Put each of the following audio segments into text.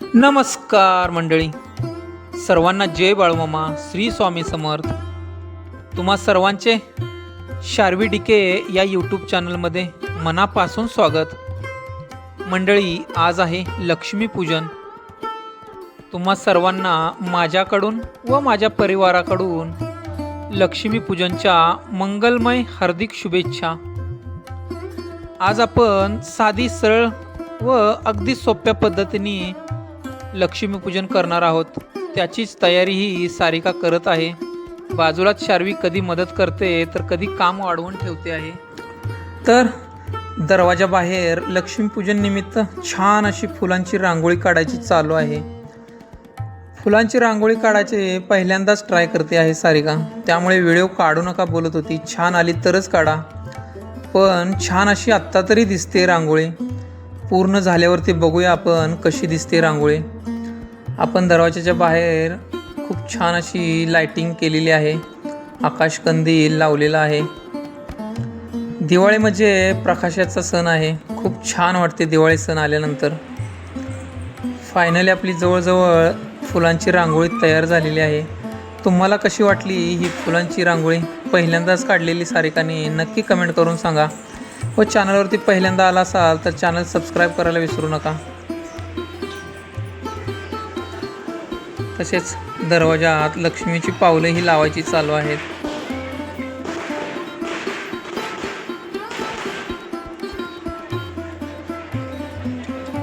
नमस्कार मंडळी. सर्वांना जय बाळमामा श्री स्वामी समर्थ. तुम्हा सर्वांचे शार्वी डिके या यूट्यूब चॅनलमध्ये मनापासून स्वागत. मंडळी आज आहे लक्ष्मीपूजन तुम्हा सर्वांना माझ्याकडून व माझ्या परिवाराकडून लक्ष्मीपूजनच्या मंगलमय हार्दिक शुभेच्छा. आज आपण साधी सरळ व अगदी सोप्या पद्धतीने लक्ष्मीपूजन करणार आहोत. त्याचीच तयारी ही सारिका करत आहे. बाजूलाच शार्वी कधी मदत करते तर कधी काम वाढवून ठेवते आहे. तर दरवाजाबाहेर लक्ष्मीपूजन निमित्त छान अशी फुलांची रांगोळी काढायची चालू आहे. फुलांची रांगोळी काढायचे पहिल्यांदाच ट्राय करते आहे सारिका. त्यामुळे व्हिडिओ काढू नका बोलत होती. छान आली तरच काढा. पण छान अशी आत्ता तरी दिसते रांगोळी. पूर्ण झाल्यावरती बघूया आपण कशी दिसते रांगोळी. आपण दरवाजाच्या बाहेर खूप छान अशी लायटिंग केलेली आहे. आकाशकंदील लावलेला आहे. दिवाळी म्हणजे प्रकाशाचा सण आहे. खूप छान वाटते दिवाळी सण आल्यानंतर. फायनली आपली जवळजवळ फुलांची रांगोळी तयार झालेली आहे. तुम्हाला कशी वाटली ही फुलांची रांगोळी? पहिल्यांदाच काढलेली सारिकाने नक्की कमेंट करून सांगा. हो, व चॅनलवरती पहिल्यांदा आला असाल तर चॅनल सबस्क्राईब करायला विसरू नका. तसेच दरवाजात लक्ष्मीची पावलंही लावायची चालू आहेत.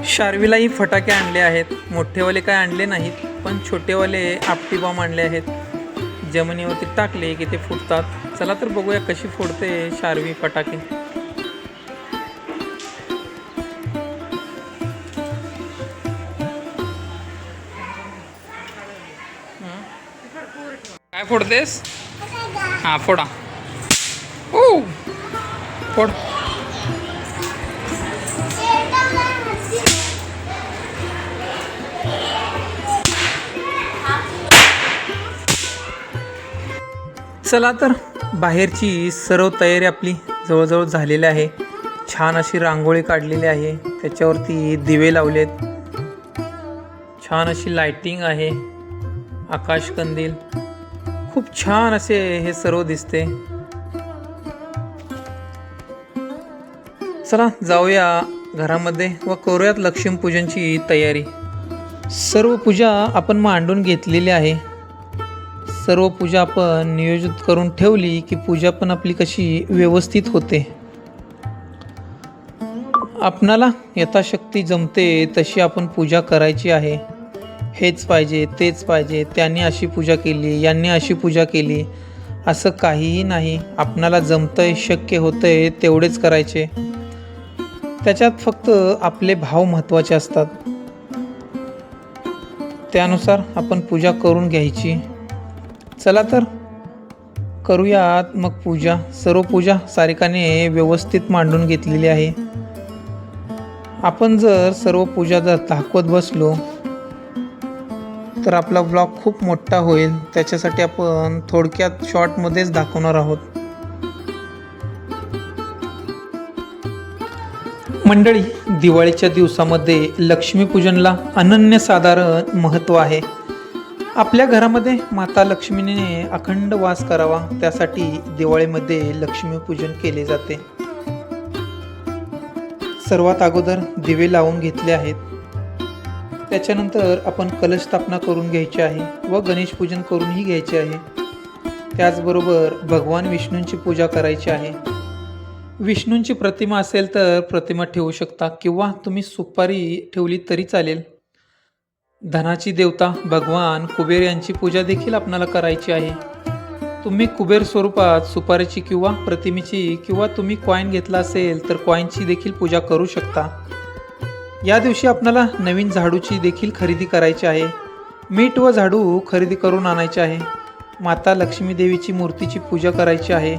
शार्वीलाही फटाके आणले आहेत. मोठेवाले काय आणले नाहीत पण छोटेवाले आपटी बॉम्ब आणले आहेत. जमिनीवरती टाकले की ते फुटतात. चला तर बघूया कशी फोडते शार्वी फटाके. काय फोडतेस? हां फोडा. ओ फोड. चला तर बाहेरची सर्व तयारी आपली जवळजवळ झालेली आहे. छान अशी रांगोळी काढलेली आहे. त्याच्यावरती दिवे लावलेत. छान अशी लाइटिंग आहे. आकाशकंदील खूप छान असे हे सर्व दिसते. चला जाऊया घरामध्ये व करूयात लक्ष्मीपूजनची तयारी. सर्व पूजा आपण मांडून घेतलेली आहे. सर्व पूजा आपण नियोजित करून ठेवली की पूजा पण आपली कशी व्यवस्थित होते. आपणाला यथाशक्ती जमते तशी आपण पूजा करायची आहे. हेच पाहिजे तेच पाहिजे त्यांनी अशी पूजा केली यांनी अशी पूजा केली असं काहीही नाही. आपणाला जमतंय शक्य होतंय तेवढेच करायचे. त्याच्यात फक्त आपले भाव महत्त्वाचे असतात. त्यानुसार आपण पूजा करून घ्यायची. चला तर करूयात मग पूजा. सर्व पूजा सारिकाने व्यवस्थित मांडून घेतलेली आहे. आपण जर सर्व पूजा जर दाखवत बसलो तर आपला ब्लॉग खूप मोठा होईल. त्याच्यासाठी आपण थोडक्यात शॉर्टमध्येच दाखवणार आहोत. मंडळी दिवाळीच्या दिवसामध्ये लक्ष्मीपूजनला अनन्यसाधारण महत्त्व आहे. आपल्या घरामध्ये माता लक्ष्मीने अखंड वास करावा त्यासाठी दिवाळीमध्ये लक्ष्मीपूजन केले जाते. सर्वात अगोदर दिवे लावून घेतले आहेत. त्याच्यानंतर आपण कलश स्थापना करून घ्यायची आहे व गणेश पूजन करूनही घ्यायचे आहे. त्याचबरोबर भगवान विष्णूंची पूजा करायची आहे. विष्णूंची प्रतिमा असेल तर प्रतिमा ठेवू शकता किंवा तुम्ही सुपारी ठेवली तरी चालेल. धनाची देवता भगवान कुबेर यांची पूजा देखील आपणाला करायची आहे. तुम्ही कुबेर स्वरूपात सुपारीची किंवा प्रतिमेची किंवा तुम्ही कॉईन घेतला असेल तर कॉईनची देखील पूजा करू शकता. या दिवशी आपणाला नवीन झाडूची देखील खरेदी करायची आहे. मीठ व झाडू खरेदी करून आणायचे आहे. माता लक्ष्मी देवीची मूर्तीची पूजा करायची आहे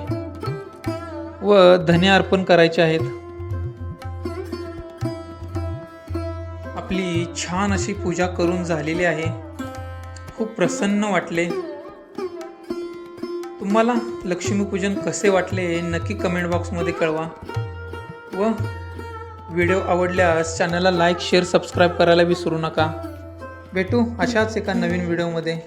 व धने अर्पण करायचे आहेत. आपली छान अशी पूजा करून झालेली आहे. खूप प्रसन्न वाटले. तुम्हाला लक्ष्मीपूजन कसे वाटले नक्की कमेंट बॉक्समध्ये कळवा व व्हिडिओ आवडल्यास चॅनलला लाईक शेअर सबस्क्राईब करायला विसरू नका. भेटू अशाच एका नवीन व्हिडिओमध्ये.